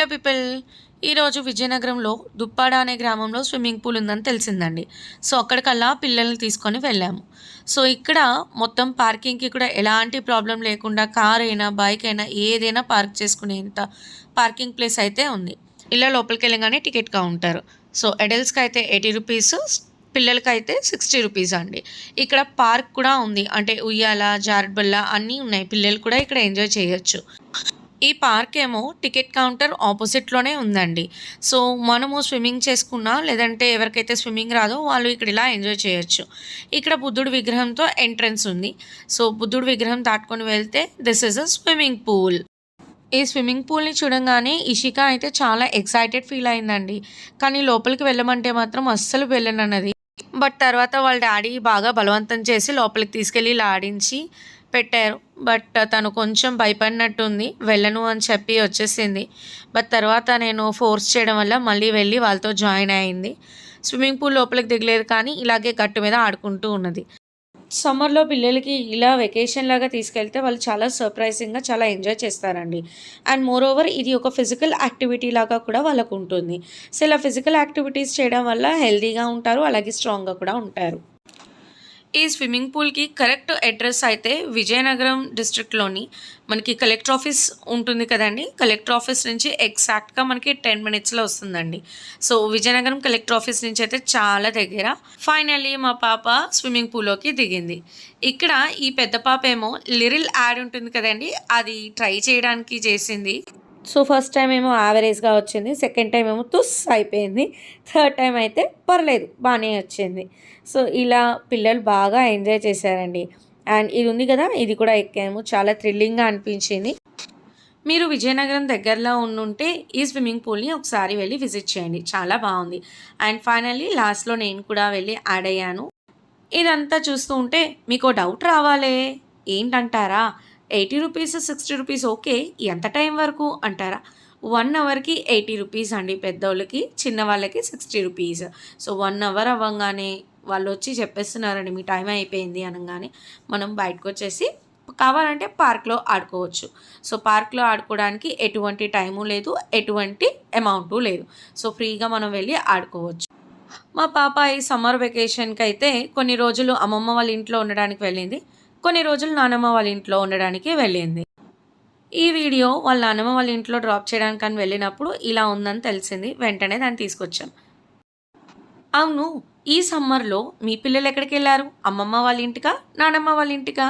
Hello people. ఈరోజు విజయనగరంలో దుప్పాడ అనే గ్రామంలో స్విమ్మింగ్ పూల్ ఉందని తెలిసిందండి. సో అక్కడికల్లా పిల్లల్ని తీసుకొని వెళ్ళాము. సో ఇక్కడ మొత్తం పార్కింగ్కి కూడా ఎలాంటి ప్రాబ్లం లేకుండా కార్ అయినా బైక్ అయినా ఏదైనా పార్క్ చేసుకునేంత పార్కింగ్ ప్లేస్ అయితే ఉంది. ఇలా లోపలికి వెళ్ళగానే టికెట్ కౌంటర్. సో అడల్ట్స్కి అయితే ఎయిటీ రూపీస్ పిల్లలకి అయితే సిక్స్టీ రూపీస్ అండి. ఇక్కడ పార్క్ కూడా ఉంది. అంటే ఉయ్యాల జారుడుబల్ల అన్నీ ఉన్నాయి. పిల్లలు కూడా ఇక్కడ ఎంజాయ్ చేయొచ్చు. ఈ పార్క్ ఏమో టికెట్ కౌంటర్ ఆపోజిట్లోనే ఉందండి. సో మనము స్విమ్మింగ్ చేసుకున్నా లేదంటే ఎవరికైతే స్విమ్మింగ్ రాదో వాళ్ళు ఇక్కడ ఇలా ఎంజాయ్ చేయొచ్చు. ఇక్కడ బుద్ధుడి విగ్రహంతో ఎంట్రన్స్ ఉంది. సో బుద్ధుడి విగ్రహం దాటుకొని వెళ్తే this is a swimming pool ఈ స్విమ్మింగ్ పూల్ని చూడంగానే ఇషిక అయితే చాలా ఎక్సైటెడ్ ఫీల్ అయిందండి. కానీ లోపలికి వెళ్ళమంటే మాత్రం అస్సలు వెళ్ళనన్నది. బట్ తర్వాత వాళ్ళ డాడీ బాగా బలవంతం చేసి లోపలికి తీసుకెళ్ళి ఇలా ఆడించి పెట్టారు. బట్ తను కొంచెం భయపడినట్టుంది. వెళ్ళను అని చెప్పి వచ్చేసింది. బట్ తర్వాత నేను ఫోర్స్ చేయడం వల్ల మళ్ళీ వెళ్ళి వాళ్ళతో జాయిన్ అయింది. స్విమ్మింగ్ పూల్ లోపలికి దిగలేదు కానీ ఇలాగే గట్టు మీద ఆడుకుంటూ ఉన్నది. సమ్మర్లో పిల్లలకి ఇలా వెకేషన్ లాగా తీసుకెళ్తే వాళ్ళు చాలా సర్ప్రైజింగ్గా చాలా ఎంజాయ్ చేస్తారండి. అండ్ మోర్ ఓవర్ ఇది ఒక ఫిజికల్ యాక్టివిటీ లాగా కూడా వాళ్ళకు ఉంటుంది. సో ఇలా ఫిజికల్ యాక్టివిటీస్ చేయడం వల్ల హెల్తీగా ఉంటారు అలాగే స్ట్రాంగ్గా కూడా ఉంటారు. ఈ స్విమ్మింగ్ పూల్కి కరెక్ట్ అడ్రస్ అయితే విజయనగరం డిస్ట్రిక్ట్లోని మనకి కలెక్టర్ ఆఫీస్ ఉంటుంది కదండి. కలెక్టర్ ఆఫీస్ నుంచి ఎగ్జాక్ట్గా మనకి టెన్ మినిట్స్లో వస్తుందండి. సో విజయనగరం కలెక్టర్ ఆఫీస్ నుంచి అయితే చాలా దగ్గర. ఫైనల్లీ మా పాప స్విమ్మింగ్ పూల్లోకి దిగింది. ఇక్కడ ఈ పెద్ద పాప ఏమో లిరిల్ యాడ్ ఉంటుంది కదండి. అది ట్రై చేయడానికి చేసింది. సో ఫస్ట్ టైం ఏమో యావరేజ్గా వచ్చింది సెకండ్ టైం ఏమో తుస్ అయిపోయింది థర్డ్ టైం అయితే పర్లేదు బాగానే వచ్చింది. సో ఇలా పిల్లలు బాగా ఎంజాయ్ చేశారండి. అండ్ ఇది ఉంది కదా ఇది కూడా ఎక్కాము చాలా థ్రిల్లింగ్గా అనిపించింది. మీరు విజయనగరం దగ్గరలో ఉండుంటే ఈ స్విమ్మింగ్ పూల్ని ఒకసారి వెళ్ళి విజిట్ చేయండి చాలా బాగుంది. అండ్ ఫైనల్లీ లాస్ట్లో నేను కూడా వెళ్ళి యాడ్ అయ్యాను. ఇదంతా చూస్తూ ఉంటే మీకు డౌట్ రావాలే ఏంటంటారా? Eighty rupees sixty rupees okay ఎంత టైం వరకు అంటారా? వన్ అవర్కి ఎయిటీ రూపీస్ అండి పెద్దోళ్ళకి చిన్న వాళ్ళకి sixty rupees. So one hour అవ్వగానే వాళ్ళు వచ్చి చెప్పేస్తున్నారండి మీ టైం అయిపోయింది అనగానే మనం బయటకు వచ్చేసి కావాలంటే పార్క్లో ఆడుకోవచ్చు. సో పార్క్లో ఆడుకోవడానికి ఎటువంటి టైము లేదు ఎటువంటి అమౌంటు లేదు. సో ఫ్రీగా మనం వెళ్ళి ఆడుకోవచ్చు. మా పాప ఈ సమ్మర్ వెకేషన్కి అయితే కొన్ని రోజులు అమ్మమ్మ వాళ్ళ ఇంట్లో ఉండడానికి వెళ్ళింది. కొన్ని రోజులు నానమ్మ వాళ్ళ ఇంట్లో ఉండడానికి వెళ్ళింది. ఈ వీడియో వాళ్ళ నానమ్మ వాళ్ళ ఇంట్లో డ్రాప్ చేయడానికి అని వెళ్ళినప్పుడు ఇలా ఉందని తెలిసింది. వెంటనే దాన్ని తీసుకొచ్చాం. అవును ఈ సమ్మర్లో మీ పిల్లలు ఎక్కడికి వెళ్ళారు అమ్మమ్మ వాళ్ళ ఇంటికా? నానమ్మ వాళ్ళ ఇంటికా?